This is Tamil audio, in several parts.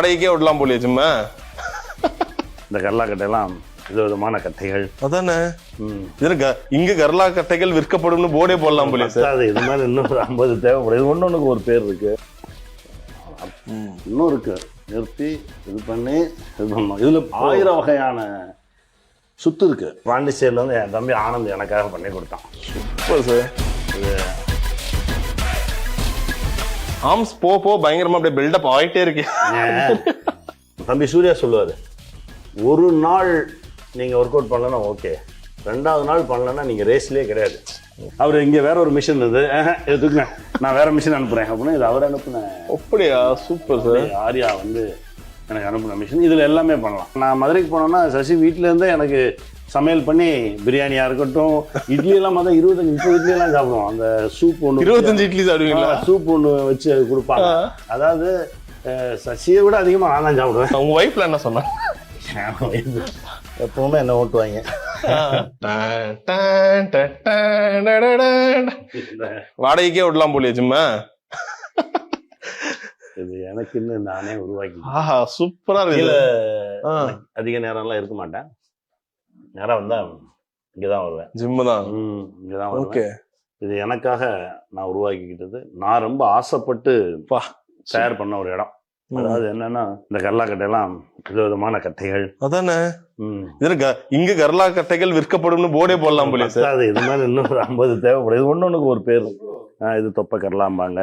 வாடகைக்கே விடலாம் போலியே ஜிம்ம இந்த கல்லாக்கட்டையெல்லாம் விதவிதமான கட்டைகள். அதானே? ம். இதுல க- இங்க கர்லா கட்டைகள் விற்கப்படும்னு போர்டே போடலாம் போலியே சார். பத்தாது இது மாதிரி இன்னும் ஒரு ஐம்பது தேவைப்படுது ஒன்று ஒன்றுக்கு ஒரு பேர் இருக்கு. இன்னும் இருக்கு. நிறுத்தி இது பண்ணி இது பண்ணோம் இதுல ஆயிரம் வகையான சுத்து இருக்கு. பாண்டிச்சேரியில் வந்து என் தம்பி ஆனந்த் எனக்காக பண்ணி கொடுத்தான். Super sir. ஆம்ஸ் போ போ பயங்கரமா அப்படியே பில்டப் ஆயிட்டே இருக்கு? தம்பி சூர்யா சொல்லுவாரு ஒரு நாள் நீங்க ஒர்க் அவுட் பண்ணலன்னா ஓகே ரெண்டாவது நாள் பண்ணலன்னா நீங்க ரேஸ்லயே கிடையாது. அவர் இங்க வேற ஒரு மிஷின் இருந்தது. "ஆஹா, இதை தூக்குங்க. நான் வேற மிஷின் அனுப்புறேன் அப்படின்னு இது அவர் அனுப்புன அப்படியா? சூப்பர் சார் ஆர்யா வந்து எனக்கு அனுப்பின மிஷின் இதில் எல்லாமே பண்ணலாம். நான் மதுரைக்கு போனேன்னா சசி வீட்ல இருந்தே எனக்கு சமையல் பண்ணி பிரியாணியா இருக்கட்டும் இட்லி எல்லாம் மொத்தம் இருபத்தஞ்சு முப்பது இட்லி எல்லாம் சாப்பிடுவோம். அந்த சூப் ஒன்று இருபத்தஞ்சு இட்லி சாப்பிடுவீங்களா? சூப் ஒன்று வச்சு கொடுப்பாங்க. அதாவது சசியை விட அதிகமாக நான் தான் சாப்பிடுவேன். உங்க ஒய்ஃப்ல என்ன சொன்னா? எப்பவுமே என்ன ஓட்டுவாங்க. வாடகைக்கே விடலாம் போலியே ஜிம்ம. இது எனக்குன்னு நானே உருவாக்கி ஆஹா சூப்பரா இருக்கு அதிக நேரம்லாம் இருக்க மாட்டேன். நேரம் வந்தா இங்கதான் வருவேன். ஜிம்மு தான் ம், இங்கதான் ஓகே. இது எனக்காக நான் உருவாக்கிக்கிட்டது. நான் ரொம்ப ஆசைப்பட்டு பா. தயார் பண்ண ஒரு இடம். அதாவது என்னன்னா இந்த கல்லாக்கட்டையெல்லாம் விதவிதமான கட்டைகள். அதானே. இதுல இங்க கர்லா கட்டைகள் விற்கப்படும்னு போர்டே போடலாம் சார். பத்தாது இது மாதிரி இன்னும் ஒரு ஐம்பது தேவைப்படுது ஒன்று ஒன்றுக்கு ஒரு பேர். இது தொப்பை கரலாம்பாங்க.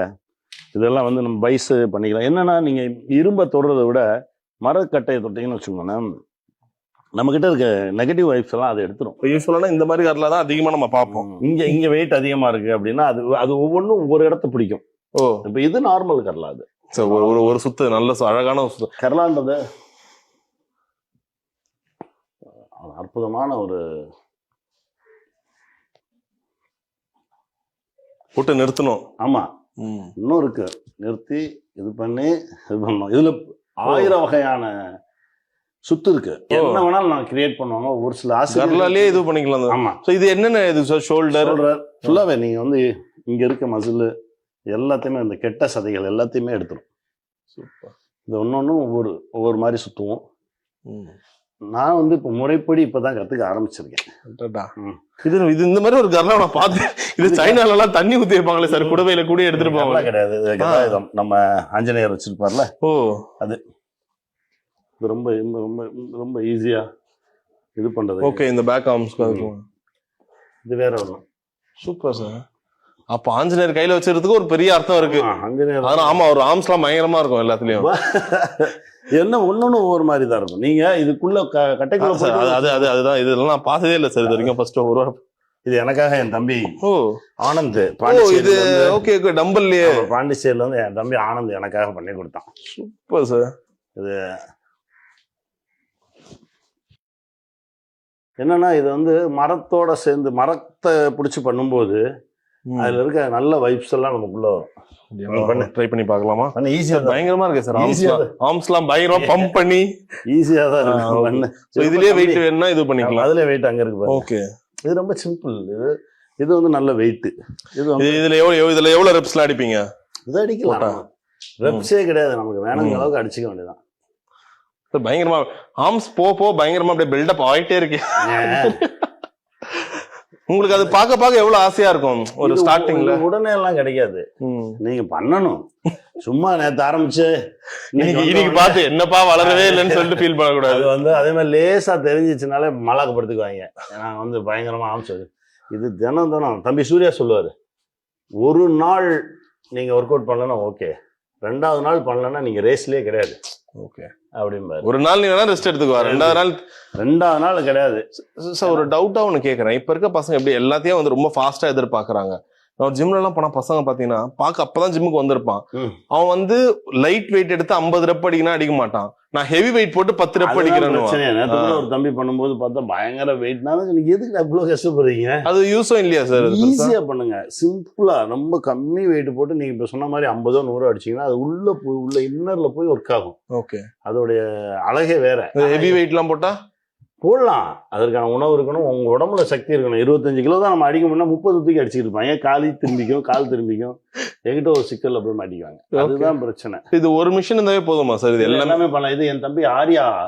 இதெல்லாம் வந்து நம்ம பைஸ் பண்ணிக்கலாம். என்னன்னா நீங்க இரும்பை தொடுறதை விட மரக்கட்டையை தொட்டீங்கன்னு வச்சுக்கோங்களேன். நம்ம கிட்ட இருக்க நெகட்டிவ் வைப்ஸ் எல்லாம் அதை எடுத்துரும். யூஸ்வலான இந்த மாதிரி கர்லா தான் அதிகமா நம்ம பார்ப்போம். இங்க இங்க வெயிட் அதிகமா இருக்கு அப்படின்னா அது அது ஒவ்வொன்றும் ஒவ்வொரு இடத்த பிடிக்கும். ஓ. இப்போ இது நார்மல் கரலா அது. சரி ஒரு ஒரு- ஒரு சுத்து நல்ல அழகான ஒரு சுத்து. கரலான்றது அற்புதமான ஒரு போட்டு நிறுத்தணும். ஆமா. ம். இன்னும் இருக்கு. நிறுத்தி இது பண்ணி இது பண்ணோம் இதுல ஆயிரம் வகையான சுத்து இருக்கு என்ன வேணாலும் நான் கிரியேட் பண்ணுவாங்க. ஒரு சில கர்லாலே ஆசிரியர் இது பண்ணிக்கலாம் ஆமா. So இது என்னென்ன இது ஷோல்டர் சொல்றார் ஃபுல்லாவே நீங்க வந்து இங்க இருக்க மசில் எல்லாத்தையுமே இந்த கெட்ட சதைகள் எல்லாத்தையுமே எடுத்துரும். சூப்பர் இது ஒன்னொன்னும் ஒவ்வொரு ஒவ்வொரு மாதிரி சுத்துவோம். நான் வந்து இப்போ முறைப்படி இப்பதான் கத்துக்க ஆரம்பிச்சிருக்கேன். ம். இது இது இந்த மாதிரி ஒரு கர்லா நான் பார்த்தேன். இது சைனால எல்லாம் தண்ணி ஊத்தி வைப்பாங்களே சார் குடவையில கூட எடுத்துட்டு போவாங்க கிடையாது. நம்ம ஆஞ்சநேயர் வச்சிருப்பார்ல. ஓ. இது ரொம்ப ரொம்ப ரொம்ப ரொம்ப ஈஸியா இது பண்றது. ஓகே இந்த பேக் ஆர்ம்ஸ் இது வேற ஒண்ணும் சூப்பர் சார் அப்ப ஆஞ்சநேயர் கையில வச்சிருக்கிறதுக்கு ஒரு பெரிய அர்த்தம் இருக்கு. ஆஞ்சநேயர். ஆனா ஆமா ஒரு ஆர்ம்ஸ் எல்லாம் பயங்கரமா இருக்கும் எல்லாத்துலயும். என்ன ஒன்னொன்னு ஒவ்வொரு மாதிரி தான் இருக்கும். நீங்க இதுக்குள்ள கட்டைக்குள்ள சார், அது அது அது அதுதான் இதெல்லாம் நான் பார்த்ததே இல்லை சார் இது வரைக்கும் ஃபர்ஸ்ட் ஒரு இது எனக்காக என் தம்பி ஓ. ஆனந்த் இது ஓகே ஓகே டம்பல்லையே பாண்டிச்சேரியில இருந்து என் தம்பி ஆனந்த் எனக்காக பண்ணி கொடுத்தான். சூப்பர் சார் என்னன்னா இது வந்து மரத்தோட சேர்ந்து மரத்தை பிடிச்சி பண்ணும்போது அதுல இருக்க நல்ல வைப்ஸ் எல்லாம் நமக்குள்ள வரும். ட்ரை பண்ணி. பார்க்கலாமா? ஈஸியா பயங்கரமா இருக்கு சார் Easy ஆ ஆர்ம்ஸ்லாம் ஆர்ம்ஸ்லாம் பயங்கரமா பம்ப் பண்ணி. ஈஸியா தான் இருக்கு. பண்ணு. இதுலயே வெயிட் வேணும்னா இது பண்ணிக்கலாம். அதுல வெயிட் அங்க இருக்கு. ஓகே இது ரொம்ப சிம்பிள் இது இது வந்து நல்ல வெயிட் இது இதுல எவ்வளவு இதுல எவ்வளவு ரெப்ஸ்லாம் அடிப்பீங்க? இதை அடிக்கலாம். ரெப்ஸே கிடையாது நமக்கு. வேணுங்கிற. அளவுக்கு அடிச்சுக்க வேண்டியதான் பயங்கரமா ஆர்ம்ஸ் போ போ பயங்கரமா அப்படியே பில்டப் ஆயிட்டே இருக்கு. உங்களுக்கு அது பார்க்க பார்க்க எவ்வளவு ஆசையா இருக்கும்? ஒரு ஸ்டார்டிங்ல உடனே எல்லாம் கிடைக்காது. நீங்க பண்ணணும். சும்மா நேத்து ஆரம்பிச்சு இன்னைக்கு பார்த்து என்னப்பா வளரவே இல்லைன்னு சொல்லிட்டு ஃபீல் பண்ணக்கூடாது. அது வந்து அதே மாதிரி லேசா தெரிஞ்சிச்சுனாலே மலாக்கப்படுத்துக்குவாங்க. நான் வந்து பயங்கரமா ஆரம்பிச்சது இது தினம் தினம் தம்பி சூர்யா சொல்லுவாரு. ஒரு நாள் நீங்க ஒர்க் அவுட் பண்ணலன்னா ஓகே ரெண்டாவது நாள் பண்ணலன்னா நீங்க ரேஸ்லயே கிடையாது. ஓகே. அப்படிம்பாரு ஒரு நாள் நீ வேணா ரெஸ்ட் எடுத்துக்குவா ரெண்டாவது நாள் ரெண்டாவது நாள் கிடையாது. சார் ஒரு டவுட்டா ஒன்று கேட்குறேன் இப்போ இருக்க பசங்க எப்படி எல்லாத்தையும் வந்து ரொம்ப ஃபாஸ்டா எதிர்பார்க்கறாங்க நான் ஜிம்ல எல்லாம் போனா பசங்க பாத்தீங்கன்னா பார்க்க அப்பதான் ஜிம்முக்கு வந்திருப்பான். அவன் வந்து லைட் வெயிட் எடுத்து ஐம்பது ரெப் அடிக்கணும் அடிக்க மாட்டான். நான் ஹெவி வெயிட் போட்டு பத்து ரெப் கூட ஒரு தம்பி பண்ணும்போது பார்த்தா பயங்கர வெயிட் நான் நீங்க எதுக்கு அவ்வளவு கஷ்டப்படுறீங்க? அது யூஸும் இல்லையா சார் ஈஸியா பண்ணுங்க. சிம்பிளா ரொம்ப கம்மி வெயிட் போட்டு நீங்க இப்ப சொன்ன மாதிரி ஐம்பதோ நூறோ அடிச்சீங்கன்னா அது உள்ள போய் உள்ள இன்னர்ல போய் ஒர்க் ஆகும். ஓகே அதோடைய அழகே வேற. ஹெவி வெயிட் எல்லாம் போட்டா? போடலாம். அதற்கான உணவு இருக்கணும். உங்க உடம்புல சக்தி இருக்கணும். இருபத்தஞ்சு கிலோ தான் நம்ம அடிக்க முடியும் முப்பது தூக்கி அடிச்சுட்டு இருப்பாங்க ஏன் காலி திரும்பிக்கும்? கால் திரும்பிக்கும். என்கிட்ட ஒரு சிக்கல்ல போய் மாட்டிக்குவாங்க. Okay. அதுதான் பிரச்சனை. இது ஒரு மிஷின் இருந்தாவே போதுமா சார்? இது எல்லாமே பண்ணலாம். இது என் தம்பி ஆர்யா.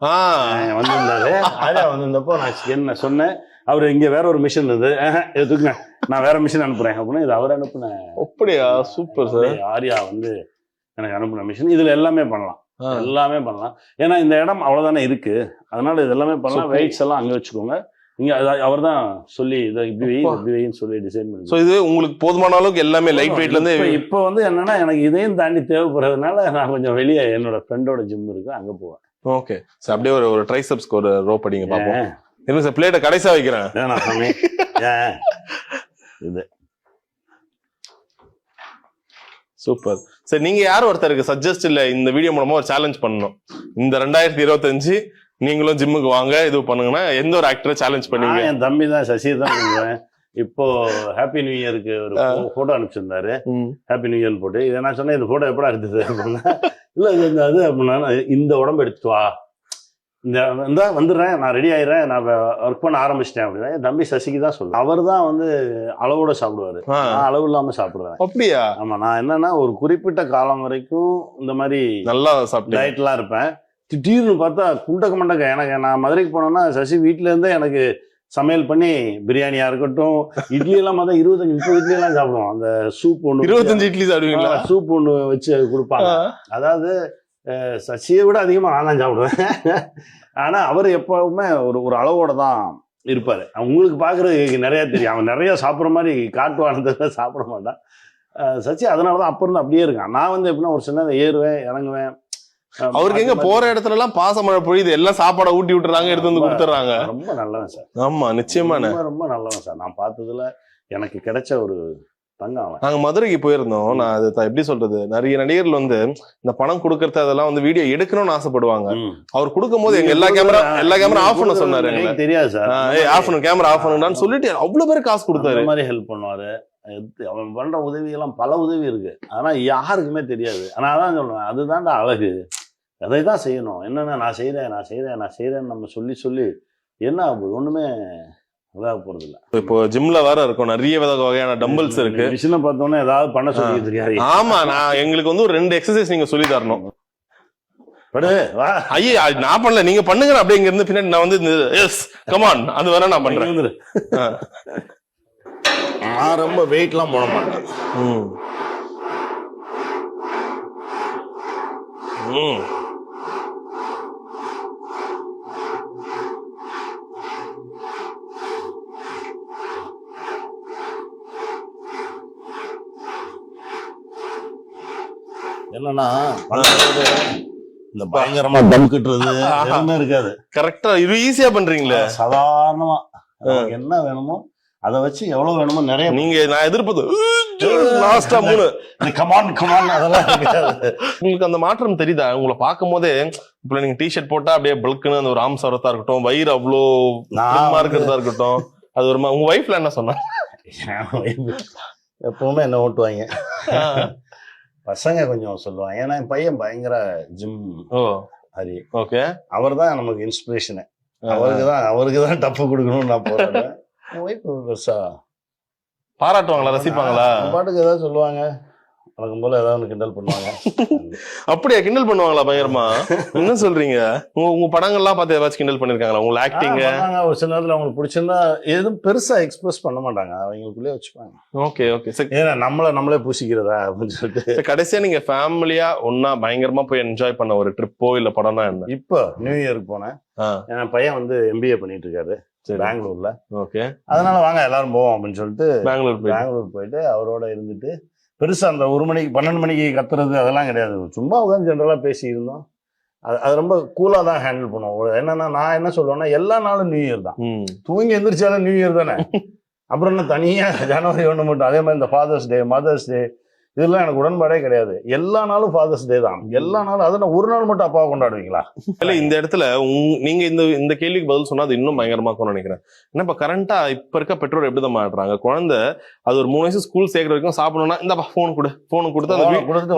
வந்திருந்தாரு. ஆர்யா வந்திருந்தப்போ நான் என்ன சொன்னேன்? அவர் இங்க வேற ஒரு மிஷின் இருந்தது. "ஆஹா, இது தூக்குங்க. நான் வேற மிஷின் அனுப்புறேன் அப்படின்னு இது அவர் அனுப்புன அப்படியா? Super sir. ஆர்யா வந்து எனக்கு அனுப்புன மிஷின் இதுல எல்லாமே பண்ணலாம். எல்லாமே பண்ணலாம். ஏன்னா இந்த இடம் அவ்வளவுதானே இருக்கு. அதனால இது எல்லாமே பண்ணலாம். வெயிட்ஸ் எல்லாம் அங்க வச்சுக்கோங்க. இங்க அவர் தான் சொல்லி இதை இப்படி வை, அப்பா. இப்படி வைன்னு சொல்லி டிசைன் பண்ணி சோ இது உங்களுக்கு போதுமான அளவுக்கு எல்லாமே லைட் வெயிட்ல இருந்து இப்ப- வந்து என்னன்னா எனக்கு இதையும் தாண்டி தேவைப்படுறதுனால நான் கொஞ்சம் வெளியே என்னோட ஃப்ரெண்டோட ஜிம் இருக்கு. அங்க போவேன். ஓகே சார் அப்படியே ஒரு ஒரு ட்ரைசப்ஸ்க்கு ஒரு ரோ படிங்க பாப்போம். ஏன்? இருங்க சார் பிளேட்டை கடைசியா வைக்கிறேன். இது. சூப்பர் சரி நீங்க யார் ஒருத்தருக்கு சஜஸ்ட் இல்ல இந்த வீடியோ மூலமா ஒரு சேலஞ்ச் பண்ணணும்? இந்த ரெண்டாயிரத்தி இருபத்தஞ்சு நீங்களும் ஜிம்முக்கு வாங்க இது பண்ணுங்கன்னா எந்த ஒரு ஆக்டரை சேலஞ்ச் பண்ணுவீங்க என் தம்பி தான் சசி தான் சொல்லுவேன் இப்போ ஹாப்பி நியூ இயருக்கு ஒரு போட்டோ அனுப்பிச்சிருந்தாரு. ஹாப்பி நியூ இயர் போட்டு இதை நான் சொன்னேன் இந்த போட்டோ எப்படா எடுத்தது அப்படின்னா இல்ல இந்த அது அப்படின்னா நான் இந்த உடம்பு எடுத்துட்டு வா. இந்த இந்த வந்துடுறேன் நான் ரெடி ஆயிடுறேன் நான் ஒர்க் பண்ண ஆரம்பிச்சிட்டேன் அப்படின்னா என் தம்பி சசிக்கு தான் சொல்லுவேன். அவர் தான் வந்து அளவோட சாப்பிடுவாரு. நான் அளவு இல்லாம சாப்பிடுவேன். அப்படியா? ஆமா நான் என்னன்னா ஒரு குறிப்பிட்ட காலம் வரைக்கும் இந்த மாதிரி நல்லா சாப்பிட்டேன். டயட்லாம் இருப்பேன். திடீர்னு பார்த்தா குண்டக்க மண்டக்க எனக்கு நான் மதுரைக்கு போனேன்னா சசி வீட்ல இருந்தே எனக்கு சமையல் பண்ணி பிரியாணியா இருக்கட்டும் இட்லி எல்லாம் பார்த்தா இருபத்தஞ்சு முப்பது இட்லி எல்லாம் சாப்பிடுவோம். அந்த சூப் ஒன்று இருபத்தஞ்சு இட்லி சாப்பிடுவீங்களா? சூப் ஒன்று வச்சு கொடுப்பாங்க. அதாவது சசியை விட அதிகமாக நான் தான் சாப்பிடுவேன். ஆனா அவர் எப்பவுமே ஒரு ஒரு அளவோட தான் இருப்பாரு. உங்களுக்கு பார்க்கறதுக்கு நிறைய தெரியும். அவன் நிறைய சாப்பிட்ற மாதிரி காட்டுவானதை சாப்பிட மாட்டான். சச்சி அதனால தான் அப்ப இருந்து அப்படியே இருக்கான். நான் வந்து எப்படின்னா ஒரு சின்ன ஏறுவேன் இறங்குவேன். அவருக்கு எங்க போற இடத்துல எல்லாம் பாச மழை பொழியுது. எல்லாம் சாப்பாடை ஊட்டி விட்டுறாங்க எடுத்து வந்து கொடுத்துறாங்க ரொம்ப நல்லவன் சார். ஆமா நிச்சயமான ரொம்ப நல்லவன் சார். நான் பார்த்ததுல எனக்கு கிடைச்ச ஒரு நாங்க மதுரைக்கு போயிருந்தோம். நான் அது எப்படி சொல்றது? நிறைய நடிகர்கள் வந்து இந்த பணம் கொடுக்கறது அதெல்லாம் வந்து வீடியோ எடுக்கணும்னு ஆசைப்படுவாங்க. அவர் கொடுக்கும் போது எங்க எல்லா கேமரா எல்லா கேமரா ஆஃப் பண்ண சொன்னாரு தெரியாது சார். ஆஃப் பண்ணு கேமரா ஆஃப் பண்ணுடான்னு சொல்லிட்டு அவ்வளவு பேர் காசு கொடுத்தாரு. மாதிரி ஹெல்ப் பண்ணுவாரு. அவன் பண்ற உதவி எல்லாம் பல உதவி இருக்கு. ஆனா யாருக்குமே தெரியாது. ஆனா அதான் சொல்றேன் அதுதான்டா அழகு. அதை தான் செய்யணும். என்னென்ன நான் செய்றேன் நான் செய்றேன் நான் செய்றேன்னு நம்ம சொல்லி சொல்லி என்ன ஆகுது? ஒண்ணுமே இதாக போறது இல்ல இப்போ ஜிம்ல வேற இருக்கும். நிறைய வித வகையான டம்பிள்ஸ் இருக்கு. மிஷினை பார்த்தோன்னே ஏதாவது பண்ண இருக்காரு ஆமா நான் எங்களுக்கு வந்து ஒரு ரெண்டு எக்ஸசைஸ் நீங்க சொல்லி தரணும். ஐயே நான் பண்ணல. நீங்க பண்ணுங்க அப்படியே இங்க இருந்து பின்னாடி நான் வந்து எஸ் கமான் அது வேணா நான் பண்றேன். நான் ரொம்ப வெயிட்லாம் போட மாட்டேன். ம். ம். என்னன்னா இந்த பயங்கரமா தம் கட்டுறது இருக்காது. கரெக்டா இது ஈஸியா பண்றீங்களே? சாதாரணமா. என்ன வேணுமோ அதை வச்சு எவ்வளவு வேணுமோ நிறைய நீங்க நான் எதிர்ப்பது லாஸ்டா மூணு. கமான் கமான் அதெல்லாம் உங்களுக்கு அந்த மாற்றம் தெரியுதா? உங்களை பார்க்கும் போதே இப்ப நீங்க டிஷர்ட் போட்டா அப்படியே பல்க்குன்னு அந்த ஒரு ஆம் சரத்தா இருக்கட்டும் வயிறு அவ்வளோ இருக்கிறதா இருக்கட்டும் அது ஒரு உங்க ஒய்ஃப்ல என்ன சொன்னா எப்பவுமே என்ன ஓட்டுவாங்க? பசங்க கொஞ்சம் சொல்லுவாங்க. ஏன்னா என் பையன் பயங்கர ஜிம் ஓ. ஹரி. ஓகே. அவர் தான் நமக்கு இன்ஸ்பிரேஷனு அவருக்கு தான் அவருக்கு தான் டப்பு கொடுக்கணும்னு நான் ஒய்ஃப் பெருசா? பாராட்டுவாங்களா? ரசிப்பாங்களா? பாட்டுக்கு ஏதாவது சொல்லுவாங்க? வழக்கம் போல ஏதாவது ஒன்று கிண்டல் பண்ணுவாங்க. அப்படியா? கிண்டல் பண்ணுவாங்களா பயங்கரமா? என்ன சொல்றீங்க? உங்க உங்க படங்கள்லாம் பார்த்து ஏதாச்சும் கிண்டல் பண்ணிருக்காங்களா? உங்க ஆக்டிங் ஆ, பண்ணாங்க. ஒரு சில நேரத்துல அவங்களுக்கு பிடிச்சிருந்தா எதுவும் பெருசா எக்ஸ்பிரஸ் பண்ண மாட்டாங்க. அவங்களுக்குள்ளே வச்சுப்பாங்க. Okay okay. சரி. ஏன்னா நம்மள நம்மளே பூசிக்கிறதா அப்படின்னு சொல்லிட்டு. கடைசியா நீங்க ஃபேமிலியா ஒன்னா பயங்கரமா போய் என்ஜாய் பண்ண ஒரு ட்ரிப்போ இல்ல படம்னா என்ன? இப்போ நியூ இயருக்கு போனேன். என் பையன் வந்து எம்பிஏ பண்ணிட்டு இருக்காரு. சரி. பெங்களூர்ல. ஓகே. அதனால வாங்க எல்லாரும் போவோம் அப்படின்னு சொல்லிட்டு பெங்களூர் பெங்களூர் போயிட்டு அவரோட இருந்துட்டு பெருசா அந்த ஒரு மணிக்கு பன்னெண்டு மணிக்கு கத்துறது அதெல்லாம் கிடையாது. சும்மா உட்காந்து ஜென்ரலா பேசி இருந்தோம் அது அது ரொம்ப கூலா தான் ஹேண்டில் பண்ணுவோம். என்னன்னா நான் என்ன சொல்லுவேன்னா எல்லா நாளும் நியூ இயர் தான். தூங்கி எந்திரிச்சாலும் நியூ இயர் தானே? அப்புறம் என்ன தனியா ஜனவரி ஒன்று மட்டும் அதே மாதிரி இந்த ஃபாதர்ஸ் டே மதர்ஸ் டே இதெல்லாம் எனக்கு உடன்பாடே கிடையாது. எல்லா நாளும் ஃபாதர்ஸ் டே தான். எல்லா நாளும் அதை ஒரு நாள் மட்டும் அப்பாவை கொண்டாடுவீங்களா? இல்ல இந்த இடத்துல நீங்க இந்த இந்த கேள்விக்கு பதில் சொன்னா அது இன்னும் பயங்கரமா இருக்கும்னு நினைக்கிறேன். ஏன்னா இப்ப கரண்டா இப்ப இருக்க பெற்றோர் எப்படி தான் மாட்டுறாங்க? குழந்தை அது ஒரு மூணு வயசு ஸ்கூல் சேர்க்கற வரைக்கும் சாப்பிடணும்னா இந்த போன் கொடு போன் கொடுத்து அந்த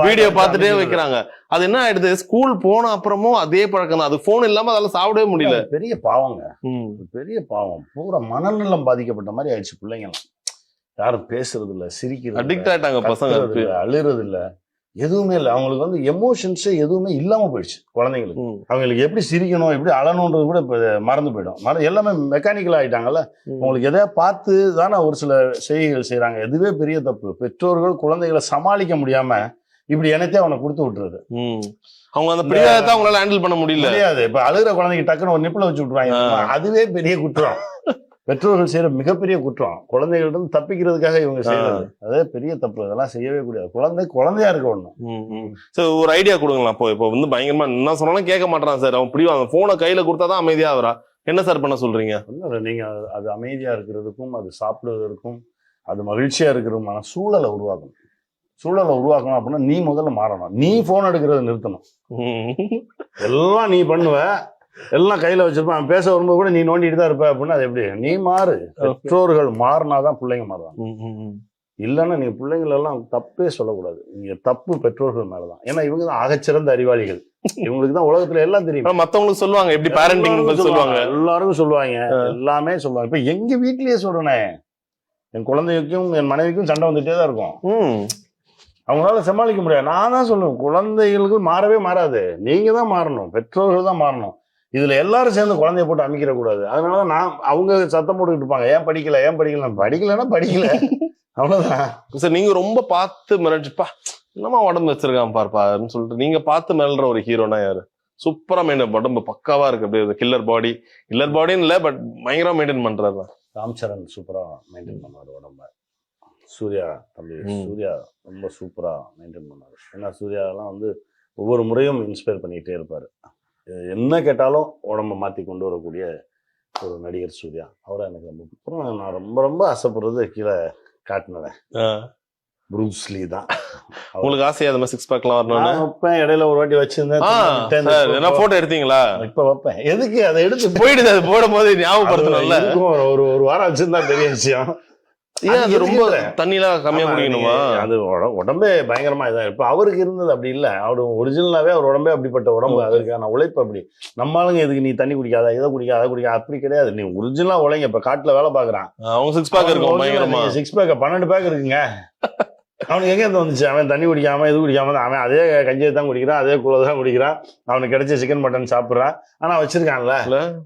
வீடியோ பார்த்துட்டே. வைக்கிறாங்க. அது என்ன ஆயிடுது? ஸ்கூல் போன அப்புறமும் அதே பழக்கம் தான். அது போன் இல்லாம அதால சாப்பிடவே முடியல. பெரிய பாவங்க. பெரிய பாவம். பூரா மனநலம் பாதிக்கப்பட்ட மாதிரி ஆயிடுச்சு பிள்ளைங்க யாரும் பேசுறது இல்ல சிரிக்கிறது அடிக்ட் ஆயிட்டாங்க பசங்க. அழுறது இல்ல எதுவுமே இல்லை. அவங்களுக்கு வந்து எமோஷன்ஸே எதுவுமே இல்லாம போயிடுச்சு குழந்தைங்களுக்கு. அவங்களுக்கு எப்படி சிரிக்கணும் எப்படி அழணுன்றது கூட இப்ப மறந்து போயிடும். மற எல்லாமே மெக்கானிக்கல் ஆயிட்டாங்கல்ல. ம். உங்களுக்கு எதையா பார்த்து தானே ஒரு சில செய்கைகள் செய்றாங்க. எதுவே பெரிய தப்பு. பெற்றோர்கள் குழந்தைகளை சமாளிக்க முடியாம இப்படி எனத்தே அவனை கொடுத்து விட்டுறது. அவங்க அந்த பிடிவாதத்தை அவங்களால ஹேண்டில் பண்ண முடியல. முடியாது. இப்ப அழுகிற குழந்தைக்கு டக்குன்னு ஒரு நிப்பிள வச்சு விட்டுருவாங்க. அதுவே பெரிய குற்றம். பெற்றோர்கள் செய்யற மிகப்பெரிய குற்றம். குழந்தைகள்ட்ட இருந்து தப்பிக்கிறதுக்காக இவங்க செய்யறது அதே பெரிய தப்பு. அதெல்லாம் செய்யவே கூடாது. குழந்தை குழந்தையா இருக்க ஒண்ணும் ம், ம். சரி ஒரு ஐடியா கொடுங்களா இப்போ இப்போ வந்து பயங்கரமா என்ன சொன்னாலும் கேட்க மாட்டான் சார். அவன் பிடிவாங்க போனை கையில கொடுத்தாதான் அமைதியா வரா என்ன சார் பண்ண சொல்றீங்க? இல்ல, நீங்க அது- அமைதியா இருக்கிறதுக்கும் அது சாப்பிடுவதற்கும் அது மகிழ்ச்சியா இருக்கிறதுமான சூழலை உருவாக்கணும். சூழலை உருவாக்கணும் அப்படின்னா நீ முதல்ல மாறணும். நீ போன் எடுக்கிறத நிறுத்தணும். எல்லாம் நீ பண்ணுவ. எல்லாம் கையில வச்சிருப்பான். பேச வரும்போது கூட நீ நோண்டிட்டு தான் இருப்ப அப்படின்னா அது எப்படி? நீ மாறு. பெற்றோர்கள் மாறினாதான் பிள்ளைங்க மாறுவாங்க. இல்லைன்னா நீங்க பிள்ளைங்கள எல்லாம் தப்பே சொல்லக்கூடாது. நீங்க தப்பு பெற்றோர்கள் மேலதான். ஏன்னா இவங்க தான் ஆகச்சிறந்த அறிவாளிகள். இவங்களுக்கு தான் உலகத்துல எல்லாம் தெரியும். மத்தவங்களுக்கு சொல்லுவாங்க. எப்படி பேரண்டிங் சொல்லுவாங்க. எல்லாருக்கும் சொல்லுவாங்க. எல்லாமே சொல்லுவாங்க. இப்ப எங்க வீட்லயே சொல்றேனே. என் குழந்தைக்கும் என் மனைவிக்கும் சண்டை வந்துட்டே தான் இருக்கும். அவங்களால சமாளிக்க முடியாது. நான் தான் சொல்லுவேன். குழந்தைகளுக்கு மாறவே மாறாது. நீங்க தான் மாறணும். பெற்றோர்கள் தான் மாறணும். இதுல எல்லாரும் சேர்ந்து குழந்தைய போட்டு அமைக்கிற கூடாது அதனால நான் அவங்க சத்தம் போட்டுக்கிட்டு இருப்பாங்க. ஏன் படிக்கல? ஏன் படிக்கல? படிக்கலன்னா படிக்கல. அவ்வளவுதான். சார் நீங்க ரொம்ப பார்த்து மிரட்டுப்பா என்னமா உடம்பு வச்சிருக்கான் பார்ப்பாருன்னு சொல்லிட்டு நீங்க பார்த்து மிரள்ற ஒரு ஹீரோனா யாரு? சூப்பரா மெயின்டைன் உடம்பு பக்காவா இருக்கு. அப்படியே கில்லர் பாடி கில்லர் பாடின்னு இல்ல பட் பயங்கரமா மெயின்டைன் பண்றாரு ராம் சரண் சூப்பரா மெயின்டைன் பண்ணாரு உடம்ப. சூர்யா தம்பி. சூர்யா ரொம்ப சூப்பரா மெயின்டைன் பண்ணாரு. ஏன்னா சூர்யாலாம் வந்து ஒவ்வொரு முறையும் இன்ஸ்பயர் பண்ணிக்கிட்டே இருப்பாரு. என்ன கேட்டாலும் உடம்ப மாத்தி கொண்டு வரக்கூடிய ஒரு நடிகர் சூர்யா. அவரை எனக்கு ரொம்ப அப்புறம் நான் ரொம்ப ரொம்ப ஆசைப்படுறது கீழே காட்டினவன். ப்ரூஸ்லி தான். உங்களுக்கு ஆசையா அந்த மாதிரி சிக்ஸ் பேக்லாம் வரணும்னு? நான் வைப்பேன். இடையில ஒரு வாட்டி வச்சிருந்தேன். என்ன போட்டோ எடுத்தீங்களா? இப்ப வைப்பேன். எதுக்கு? அதை எடுத்து போயிடுது அது போடும் போது ஞாபகப்படுத்தணும்ல. ஒரு- ஒரு வாரம் வச்சிருந்தா பெரிய விஷயம். அது அது ரொம்ப. தண்ணிலாம் கம்மியா ஆமா, குடிக்கணுமா? அது உட- உடம்பே பயங்கரமா இதா இப்ப அவருக்கு இருந்தது அப்படி இல்ல. அவரு ஒரிஜினலாவே அவர் உடம்பே அப்படிப்பட்ட உடம்பு. அதுக்கான உழைப்பு அப்படி. நம்ம ஆளுங்க எதுக்கு நீ தண்ணி குடிக்காத இதை குடிக்காத அதை குடிக்காத? அப்படி கிடையாது. நீ ஒரிஜினலா உழைங்க. இப்ப காட்டுல வேலை பாக்குறான் அவங்க சிக்ஸ் பேக் இருக்கும் பயங்கரமா. சிக்ஸ் பேக் பன்னெண்டு பேக் இருக்குங்க. அவனுக்கு எங்க இருந்து வந்துச்சு? அவன் தண்ணி குடிக்காம இது குடிக்காம அவன் அதே கஞ்சியை தான் குடிக்கிறான் அதே குள்ள தான் குடிக்கிறான். அவனுக்கு கிடைச்ச சிக்கன் மட்டன் சாப்பிடுறான். ஆனா வச்சிருக்கான்ல?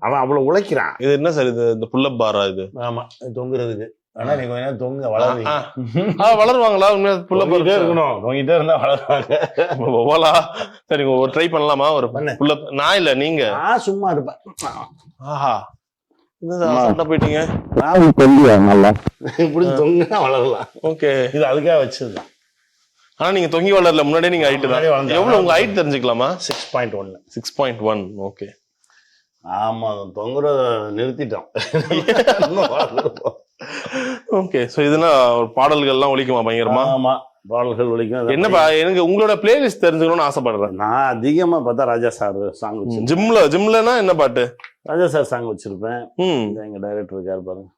அவன் அவ்வளவு உழைக்கிறான். இது என்ன சார் இது? இந்த புல்லப் பாரா இது? ஆமா தொங்குறதுக்கு. ஆனா நீ கொஞ்ச நேரம் தொங்க வளருவீங்க. வளருவாங்களா? உண்மையா தொங்கிட்டே பாரா இருக்கணும். தொங்கிட்டே இருந்தா வளருவாங்க. ஓலா சரி ஒரு ட்ரை பண்ணலாமா? ஒரு பண்ணு. புல்லப் நான் இல்ல நீங்க. நான் சும்மா இருப்பேன். ஆஹா. போயிட்டீங்க? நான் தொங்குவா நல்லா. இப்படி தொங்குனா வளரலாம். ஓகே. இது அதுக்காக வச்சதுதான் ஆனா நீங்க தொங்கி வளரல முன்னாடியே நீங்க ஹைட் தான். எவ்வளவு உங்க ஹைட் தெரிஞ்சுக்கலாமா? சிக்ஸ் பாயிண்ட் ஒன்னு சிக்ஸ் பாயிண்ட் ஒன் ஓகே ஆமா தொங்குறத நிறுத்திட்டோம். ஓகே சோ இதெல்லாம் ஒரு பாடல்கள்லாம் ஒலிக்குமா பயங்கரமா? ஆமா பாடல்கள் ஒழிக்கும் என்னப்பா எனக்கு உங்களோட பிளேலிஸ்ட் தெரிஞ்சுக்கணும்னு ஆசைப்படுறேன். நான் அதிகமா பார்த்தா ராஜா சார் சாங் ஜிம்ல ஜிம்லனா என்ன பாட்டு? ராஜா சார் சாங் வச்சிருப்பேன். எங்க டைரக்டர் இருக்காரு பாருங்க.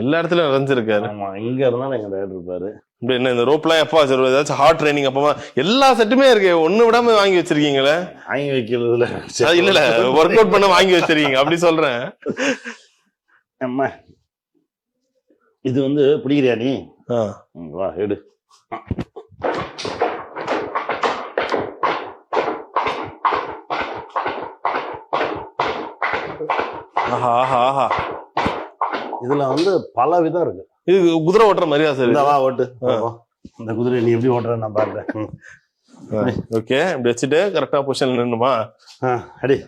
எல்லா இடத்துலயும் நிறைஞ்சிருக்காரு. ஆமா எங்க இருந்தாலும் எங்க டைரக்டர் இருப்பாரு. இப்படி என்ன இந்த ரோப்லாம் எப்பா வச்சிருவோம் ஏதாச்சும் ஹார்ட் ட்ரைனிங் அப்பமா? எல்லா செட்டுமே இருக்கு ஒண்ணு விடாம வாங்கி வச்சிருக்கீங்களே? வாங்கி வைக்கிறதுல இல்ல இல்ல ஒர்க் அவுட் பண்ண வாங்கி வச்சிருக்கீங்க அப்படி சொல்றேன். அம்மா இது வந்து பிடிக்கிறியா நீ? வா எடு. ஆஹா ஆஹா ஆஹா. இதுல வந்து பல விதம் இருக்கு. இது குதிரை ஓட்டுற மாதிரியா சார் வா ஓட்டு. இந்த குதிரை நீ எப்படி ஓட்டுற நான் பாக்குறேன். ஓகே. இப்படி வச்சுட்டு கரெக்டா பொசிஷன் நின்னுமா? அடி.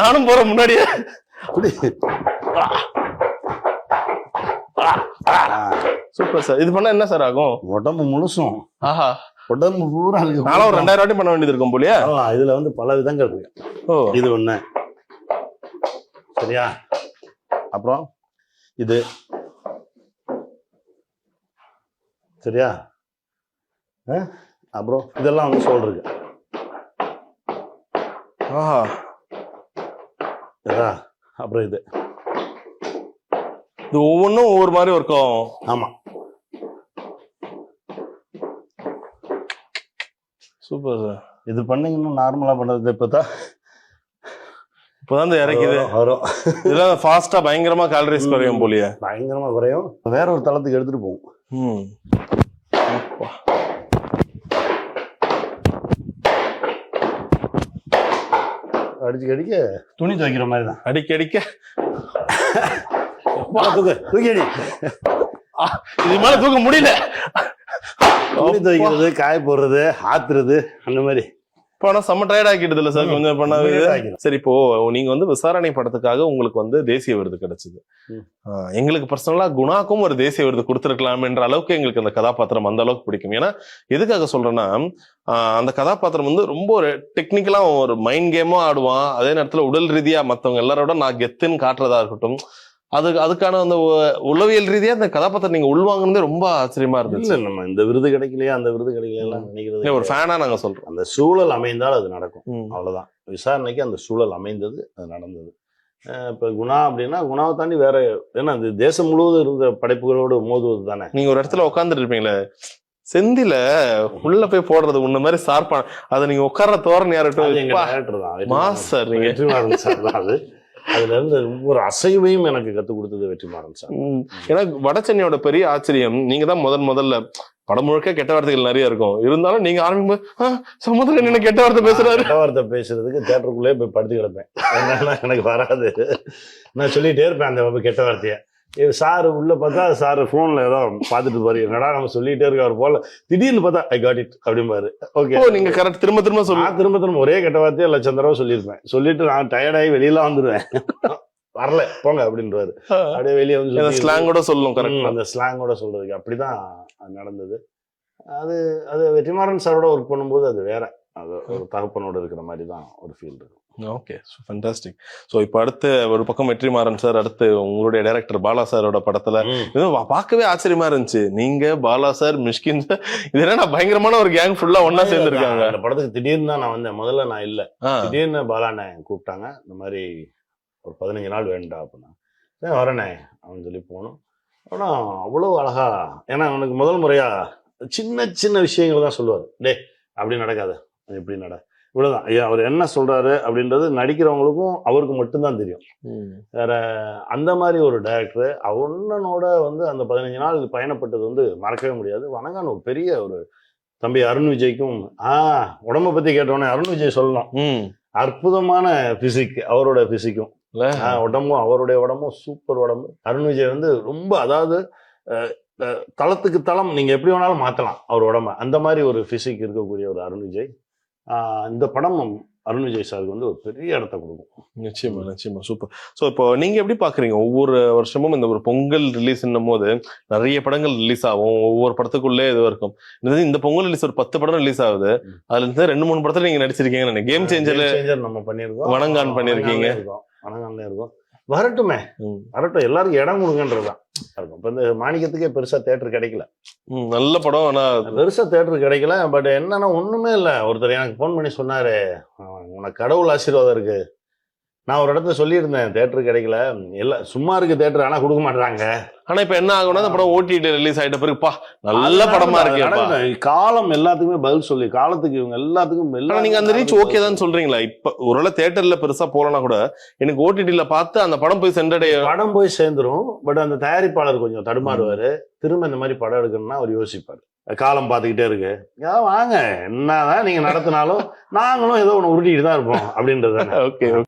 நானும் போறேன் முன்னாடியே. குடி. Super sir. இது பண்ணா என்ன சார் ஆகும்? உடம்பு முழுசும். ஆஹா. உடம்பு பூரா இருக்கு நானும் ஒரு ரெண்டாயிரம் வாட்டி பண்ண வேண்டியது இருக்கும் போலியா? இதுல வந்து பல விதங்கள் இருக்கு. ஓ. இது ஒண்ணு. சரியா? அப்புறம் இது. சரியா? அப்புறம் இதெல்லாம் வந்து சோல் இருக்கு ஆஹா. அப்புறம் இது. இது ஒவ்வொன்றும் ஒவ்வொரு மாதிரி ஒர்க் ஆகும். ஆமா. சூப்பர் சார் இது பண்ணீங்கன்னா நார்மலா பண்றது இப்பதான் இப்பதான் இந்த இறக்குது. வரும் இதெல்லாம் ஃபாஸ்டா பயங்கரமா கேலரிஸ் குறையும் போலியே. பயங்கரமா குறையும். வேற ஒரு தளத்துக்கு எடுத்துட்டு போகும் ம். அடிச்சு அடிக்க துணி துவைக்கிற மாதிரி தான். அடிக்க அடிக்க தூக்கு இது மேல தூக்க முடியல. துணி துவைக்கிறது காய போடுறது ஆத்துறது அந்த மாதிரி. இப்போ ஆனா செம்ம டயர்ட் ஆக்கிடுது இல்ல சார் கொஞ்சம் பண்ண. சரி இப்போ நீங்க வந்து விசாரணை படத்துக்காக உங்களுக்கு வந்து தேசிய விருது கிடைச்சது. எங்களுக்கு பர்சனலா குணாக்கும் ஒரு தேசிய விருது கொடுத்துருக்கலாம் என்ற அளவுக்கு எங்களுக்கு அந்த கதாபாத்திரம் அந்த அளவுக்கு பிடிக்கும். ஏன்னா எதுக்காக சொல்றேன்னா அந்த கதாபாத்திரம் வந்து ரொம்ப ஒரு டெக்னிக்கலா ஒரு மைண்ட் கேமும் ஆடுவான். அதே நேரத்துல உடல் ரீதியா மத்தவங்க எல்லாரோட நான் கெத்துன்னு காட்டுறதா இருக்கட்டும் அது அதுக்கான அந்த உளவியல் ரீதியா அந்த கதாபாத்திரம் நீங்க உள்வாங்குனதே ரொம்ப ஆச்சரியமா இல்ல இருந்துச்சு நம்ம இந்த விருது கிடைக்கலையா அந்த விருது கிடைக்கலையா எல்லாம் நினைக்கிறது இல்ல, ஒரு கிடையாது. ஃபேனா நாங்க சொல்றோம். அந்த சூழல் அமைந்தால் அது நடக்கும். ம். அவ்வளவுதான். விசாரணைக்கு அந்த சூழல் அமைந்தது அது நடந்தது. இப்ப குணா அப்படின்னா குணாவை தாண்டி வேற ஏன்னா அது தேசம் முழுவதும் இருந்த படைப்புகளோடு மோதுவது தானே? நீங்க ஒரு இடத்துல உட்காந்துட்டு இருப்பீங்களே செந்தில உள்ள போய் போடுறது உன்ன மாதிரி சார்பா அத நீங்க உட்கார்ற தோரணை யாரட்டும் சார் நீங்க. அது. அதுல இருந்து ஒவ்வொரு அசைவையும் எனக்கு கத்துக் கொடுத்தது வெற்றிமாறன் சார். ஏன்னா வட சென்னையோட பெரிய ஆச்சரியம் நீங்க தான் முதன் முதல்ல படம் முழுக்க கெட்ட வார்த்தைகள் நிறைய இருக்கும். இருந்தாலும் நீங்க ஆரம்பிக்கும் சமுதிரம் என்ன கெட்ட வார்த்தை பேசுறாரு? கெட்ட வார்த்தை பேசுறதுக்கு தேட்டருக்குள்ளே போய் படுத்து கிடப்பேன். எனக்கு வராது. நான் சொல்லிட்டே இருப்பேன் அந்த கெட்ட வார்த்தையை. சார் உள்ள பார்த்தா சார் போன்ல ஏதோ பார்த்துட்டு பாரு என்னடா நம்ம சொல்லிட்டே இருக்காரு போல. திடீர்னு பார்த்தா ஐ காட் இட் அப்படிம்பாரு. ஓகே நீங்க கரெக்ட் திரும்ப திரும்ப நான் திரும்ப திரும்ப ஒரே கெட்ட வார்த்தையை லட்சம் தடவை சொல்லியிருப்பேன். சொல்லிட்டு நான் டயர்டாகி வெளியில வந்துடுவேன் வரல போங்க அப்படின்றாரு. அப்படியே வெளியே வந்து ஸ்லாங்கோட சொல்லும் கரெக்ட் அந்த ஸ்லாங்கோட சொல்றதுக்கு அப்படிதான் நடந்தது. அது அது வெற்றிமாறன் சாரோட ஒர்க் பண்ணும்போது அது வேற. அது ஒரு தகப்பனோட இருக்கிற மாதிரி தான் ஒரு ஃபீல் இருக்கும். ஓகே ஃபண்டாஸ்டிக் ஸோ இப்போ அடுத்து ஒரு பக்கம் வெற்றிமாறன் சார் அடுத்து உங்களுடைய டைரக்டர் பாலா சாரோட படத்துல இது பார்க்கவே ஆச்சரியமா இருந்துச்சு. நீங்க பாலா சார் மிஷ்கின் சார் இது என்ன பயங்கரமான ஒரு கேங் ஃபுல்லா ஒன்னா சேர்ந்துருக்காங்க. அந்த படத்துக்கு திடீர்னு தான் நான் வந்தேன். முதல்ல நான் இல்ல. திடீர்னு பாலாண்ணே கூப்பிட்டாங்க. இந்த மாதிரி ஒரு பதினஞ்சு நாள் வேண்டா அப்படின்னா. வரண்ணே அப்படின்னு சொல்லி போனோம். ஆனால் அவ்வளோ அழகா ஏன்னா அவனுக்கு முதல் முறையா சின்ன சின்ன விஷயங்கள் தான் சொல்லுவார். டே அப்படி நடக்காது. அது இப்படி நட. இவ்வளவுதான். அவர் என்ன சொல்றாரு அப்படின்றது நடிக்கிறவங்களுக்கும் அவருக்கு மட்டும்தான் தெரியும். வேற அந்த மாதிரி ஒரு டைரக்டர் அவனோட வந்து அந்த பதினஞ்சு நாள் பயணப்பட்டது வந்து மறக்கவே முடியாது. வணங்கான ஒரு பெரிய ஒரு தம்பி அருண் விஜய்க்கும் ஆ உடம்ப பத்தி கேட்டோன்னே அருண் விஜய் சொல்லணும் ம். அற்புதமான பிசிக் அவரோட பிசிக்கும்? உடம்பும் அவருடைய உடம்பும் சூப்பர் உடம்பு. அருண் விஜய் வந்து ரொம்ப அதாவது தளத்துக்கு தளம் நீங்க எப்படி வேணாலும் மாத்தலாம் அவர் உடம்ப. அந்த மாதிரி ஒரு பிசிக் இருக்கக்கூடிய ஒரு அருண் விஜய். ஆஹ், இந்த படம் அருண் விஜய் சாருக்கு வந்து ஒரு பெரிய இடத்த கொடுக்கும். நிச்சயமா நிச்சயமா. சூப்பர். சோ இப்போ நீங்க எப்படி பாக்குறீங்க? ஒவ்வொரு வருஷமும் இந்த ஒரு பொங்கல் ரிலீஸ் போது நிறைய படங்கள் ரிலீஸ் ஆகும். ஒவ்வொரு படத்துக்குள்ளே இது இருக்கும். இந்த பொங்கல் ரிலீஸ் ஒரு பத்து படம் ரிலீஸ் ஆகுது. அதுல இருந்து ரெண்டு மூணு படத்துல நீங்க நடிச்சிருக்கீங்க கேம் changer நம்ம பண்ணியிருக்கோம். வணங்கான் பண்ணியிருக்கீங்க. வணங்கான்ல இருக்கோம். வரட்டுமே. வரட்டும். எல்லாருக்கும் இடம் கொடுங்கன்றதுதான். இருக்கும் இப்ப இந்த மாணிக்கத்துக்கே பெருசா தேட்டர் கிடைக்கல. நல்ல படம் ஆனா பெருசா தேட்டர் கிடைக்கல. பட் என்னன்னா ஒண்ணுமே இல்ல. ஒருத்தர் எனக்கு ஃபோன் பண்ணி சொன்னாரு "ஆஹ், உனக்கு கடவுள் ஆசீர்வாதம் இருக்கு. நான் ஒரு இடத்துல சொல்லியிருந்தேன் தேட்டர் கிடைக்கல எல்லாம் சும்மா இருக்கு தேட்டர் ஆனா கொடுக்க மாட்டாங்க ஆனா இப்ப என்ன ஆகும்னா அந்த படம் ஓடிடி ரிலீஸ் ஆயிட்ட பிறகு பா நல்ல படமா இருக்கேப்பா காலம் எல்லாத்துக்குமே பதில் சொல்லி காலத்துக்கு இவங்க எல்லாத்துக்கும் ஆனா நீங்க அந்த ரீச் ஓகே தான் சொல்றீங்களா. இப்ப ஒருவேளை தியேட்டர்ல பெருசா போலனா கூட எனக்கு ஓடிடில பார்த்து அந்த படம் போய் சென்றடைய படம் போய் சேர்ந்துரும். பட் அந்த தயாரிப்பாளர் கொஞ்சம் தடுமாறுவாரு. திரும்ப இந்த மாதிரி படம் எடுக்கணும்னா அவர் யோசிப்பாரு. காலம் பார்த்துக்கிட்டே இருக்கு. "யா, வாங்க. என்னதான் நீங்க நடத்தினாலும் நாங்களும் ஏதோ ஒன்று உருட்டிட்டு தான் இருப்போம் அப்படின்றது ஓகே